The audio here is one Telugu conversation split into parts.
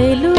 Hello.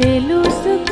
తెలుసుకున్నానయా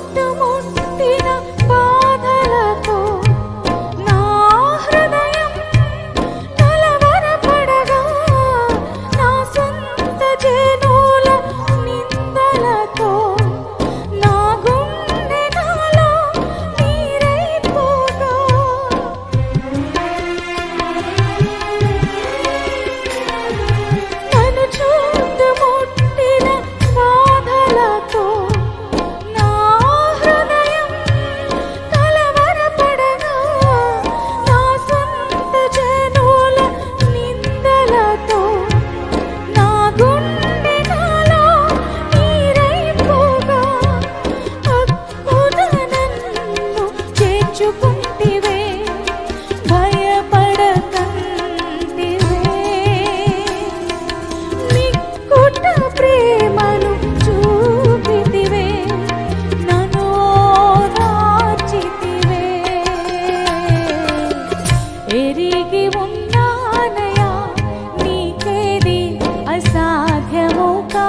The temukan కలిగి ఉన్నానయా నీకేది అసాధ్యము కా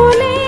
ফুলে